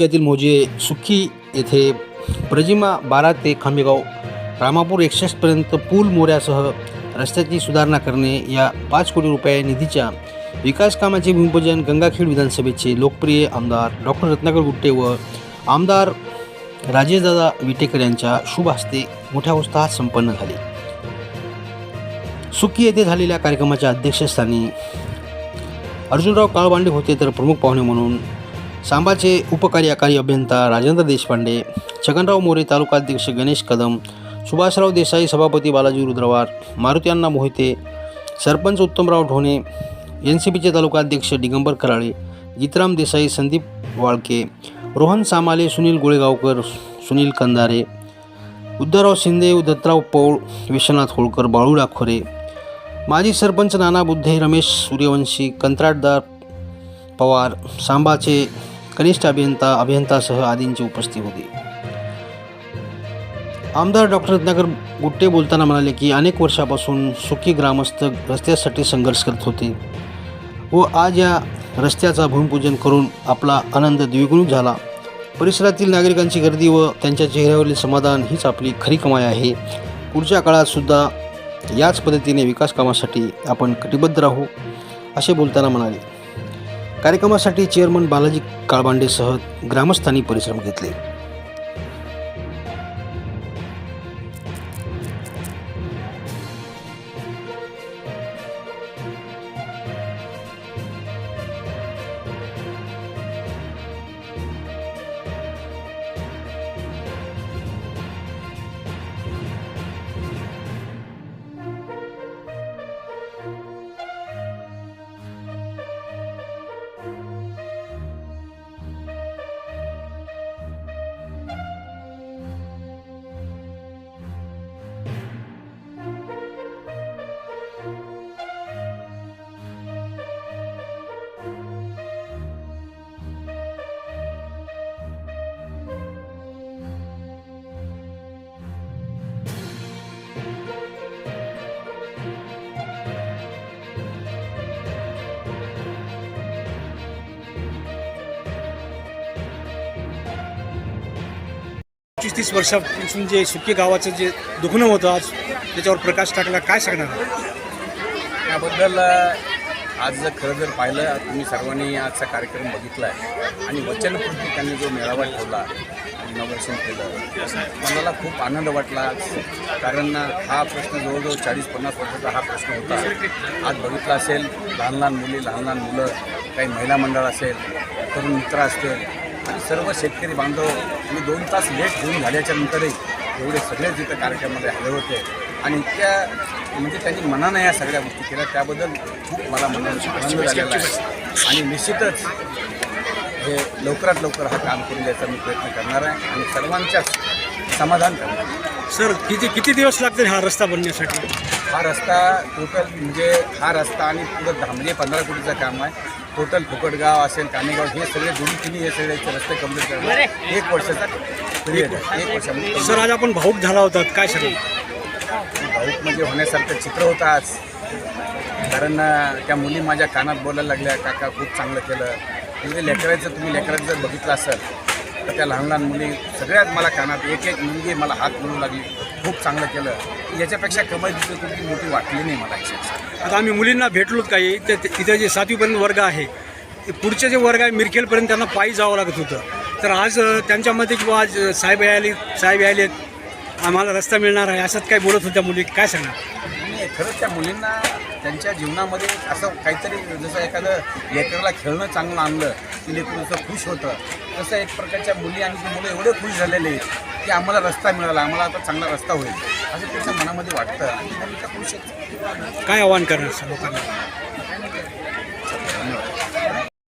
तालुक्यातील मोजे सुखी येथे प्रजिमा बारा ते खांबेगाव रामापूर एक्सप्रेसपर्यंत पूल मोऱ्यासह रस्त्याची सुधारणा करणे या पाच कोटी रुपये निधीच्या विकास कामाचे भूमिपूजन गंगाखेड विधानसभेचे लोकप्रिय आमदार डॉक्टर रत्नाकर गुट्टे व आमदार राजेशदादा विटेकर यांच्या शुभ हस्ते मोठ्या उत्साहात संपन्न झाले. सुखी येथे झालेल्या कार्यक्रमाच्या अध्यक्षस्थानी अर्जुनराव काळबांडे होते तर प्रमुख पाहुणे म्हणून सांबाचे उपकार्यकारी अभियंता राजेंद्र देशपांडे छगनराव मोरे तालुकाध्यक्ष गणेश कदम सुभाषराव देसाई सभापती बालाजी रुद्रवार मारुती अण्णा मोहिते सरपंच उत्तमराव ढोणे एन सी पीचे तालुकाध्यक्ष दिगंबर कराळे जितराम देसाई संदीप वाळके रोहन सामाले सुनील गोळेगावकर सुनील कंदारे उद्धवराव शिंदे दत्तराव पौळ विश्वनाथ होळकर बाळू डाखोरे माजी सरपंच नाना बुद्धे रमेश सूर्यवंशी कंत्राटदार पवार सांबाचे कनिष्ठ अभियंता अभियंतासह आदींची उपस्थिती होती आमदार डॉक्टर रत्नाकर गुट्टे बोलताना म्हणाले की अनेक वर्षापासून सुखी ग्रामस्थ रस्त्यासाठी संघर्ष करत होते व आज या रस्त्याचा भूमिपूजन करून आपला आनंद द्विगुणित झाला परिसरातील नागरिकांची गर्दी व त्यांच्या चेहऱ्यावरील समाधान हीच आपली खरी कमाई आहे पुढच्या काळातसुद्धा याच पद्धतीने विकास कामासाठी आपण कटिबद्ध राहू असे बोलताना म्हणाले कार्यक्रमासाठी चेअरमन बालाजी काळबांडेसह ग्रामस्थांनी परिश्रम घेतले. तीस वर्षापासून जे सुके गावाचं जे दुखणं होतं आज त्याच्यावर प्रकाश टाकला काय सांगणार? त्याबद्दल आज जर खरं जर पाहिलं तुम्ही सर्वांनी आजचा कार्यक्रम बघितला आहे आणि वचनपूर्ती त्यांनी जो मेळावा ठेवला नवदर्शन केलं मनाला खूप आनंद वाटला. कारण हा प्रश्न जवळजवळ चाळीस पन्नास वर्षाचा हा प्रश्न होता. आज बघितला असेल लहान लहान मुली लहान लहान मुलं काही महिला मंडळ असेल तरुण मित्र असतील आणि सर्व शेतकरी बांधव आणि दोन तास लेट होऊन झाल्याच्या नंतरही एवढे सगळेच इथं कार्यक्रमामध्ये आले होते. आणि इतक्या म्हणजे त्यांनी मनानं या सगळ्या गोष्टी केल्या. त्याबद्दल खूप मला मनाला आनंद झालेला आहे. आणि निश्चितच हे लवकरात लवकर हा काम करून द्यायचा मी प्रयत्न करणार आहे आणि सर्वांच्याच समाधान करणार आहे. सर किती किती दिवस लागतील हा रस्ता बनण्यासाठी? हा रस्ता टोटल म्हणजे हा रस्ता आणि पुढं म्हणजे पंधरा कोटीचं काम आहे. टोटल फुकटगाव असेल कानेगाव हे सगळे दोन्ही तिन्ही हे सगळे रस्ते कंप्लीट करणार. एक वर्षाचा पिरियड आहे. एक वर्षामध्ये सर आज आपण भाऊक झाला होता काय सांगणार भाऊक म्हणजे होण्यासारखं चित्र होतं आज. कारण त्या मुली माझ्या कानात बोलायला लागल्या काका खूप चांगलं केलं. म्हणजे लेकराचं तुम्ही लेकराचं जर बघितलं असेल तर त्या लहान लहान मुली सगळ्यात मला कानात एक एक मुलगी मला हात मिळू लागली. खूप चांगलं केलं. याच्यापेक्षा कमाई दुसरी तुमची मोठी वाटली नाही मला अक्षरशः आता आम्ही मुलींना भेटलोत काही. ते ते- जे सातवीपर्यंत वर्ग आहे ते पुढचे जे वर्ग आहे मिरखेलपर्यंत त्यांना पायी जावं लागत होतं. तर आज त्यांच्यामध्ये किंवा आज साहेब आले साहेब आले आम्हाला रस्ता मिळणार आहे असंच काय बोलत होत्या मुली. काय सांगणार? खरंच त्या मुलींना त्यांच्या जीवनामध्ये असं काहीतरी जसं एखादं लेकराला खेळणं चांगलं आणलं की लेकरू जसं खुश होतं तसं एक प्रकारच्या मुली आणि ती मुलं एवढे खुश झालेले आहेत की आम्हाला रस्ता मिळाला आम्हाला आता चांगला रस्ता होईल असं त्यांच्या मनामध्ये वाटतं. आणि त्या खुश आहेत काय आव्हान करणार लोकांना?